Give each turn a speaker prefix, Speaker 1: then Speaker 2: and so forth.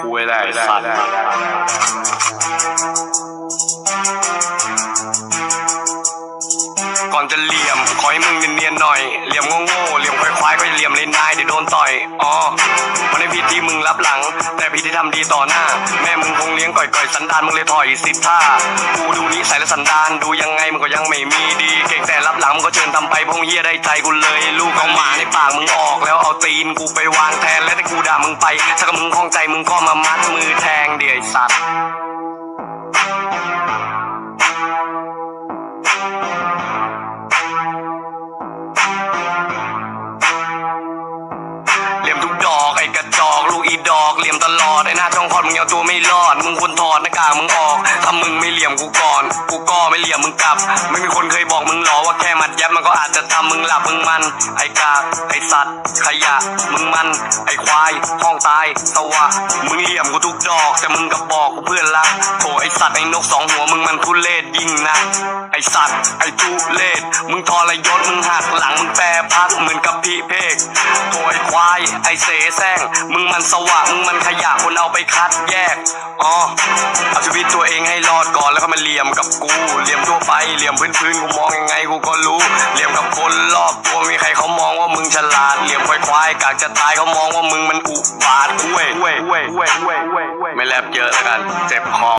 Speaker 1: คุยได้สัตว์ก่อนจะเหลี่ยมขอให้มึงเนียนๆหน่อยเหลี่ยมโง่ๆเหลี่ยมควายๆก็เหลี่ยมเลยนายเดี๋ยวโดนต่อยอ๋อมันไม่ผิธีมึงรับหลัง แต่พิธีทำดีต่อหน้า แม่มึงคงเลี้ยงก่อยๆสันดานมึงเลยถอยสิท่ากูดูนี้ใส่และสันดานดูยังไงมึงก็ยังไม่มีดี ก็เชิญทำไปเพราะมึงเฮียได้ใจกูเลย ลูกเอาหมาในปากมึงออกแล้วเอาตีนกูไปวางแทนและถ้ากูด่ามึงไป ถ้ากับมึงคล่องใจมึงก็มามัดมือแทงเดี๋ยวไอ้สัตว์เหลี่ยมทุกดอกไอ้กระจอกลูกอีดอกเหลี่ยมตลอดไอ้หน้าช่องคอดมึงเอาตัวไม่รอด มึงควรถอดหน้ากากมึงออก ถ้ามึงไม่เหลี่ยมกูก่อน กูก็ไม่เหลี่ยมมึงกลับ ไม่มีคนเค หรอว่าแค่มัดยับมันก็อาจจะทำมึงหลับมึงมัน ไอ้กาไอ้สัตว์ ขยะ มึงมัน ไอ้ควาย ห้องตายสวะ มึงเหลี่ยมกูทุกดอก แต่มึงกับบอกกูเพื่อนรักโถไอ้สัตว์ไอ้นกสองหัวมึงมันทุเลศยิ่งนะ ไอ้สัตว์ไอ้ทุเลศมึงทรยศมึงหักหลังมึงแปรพักเหมือนกับพี่เพก ไอเสแสร้งมึงมันสวะมึงมันขยะคนเอาไปคัดแยกอ๋อเอาชีวิตตัวเองให้รอดก่อนแล้วก็มาเลี่ยมกับกูเลี่ยมทั่วไปเลี่ยมพื้นๆกูมองยังไงกูก็รู้เลี่ยมกับคนรอบตัวมีใครเขามองว่ามึงฉลาดเหลี่ยมควายควายๆกากจะตายเขามองว่ามึงมันอุบาทเว้ยเว้ยเว้ยเว้ยเว้ยเว้ยไม่แลบเยอะแล้วกันเจ็บคอ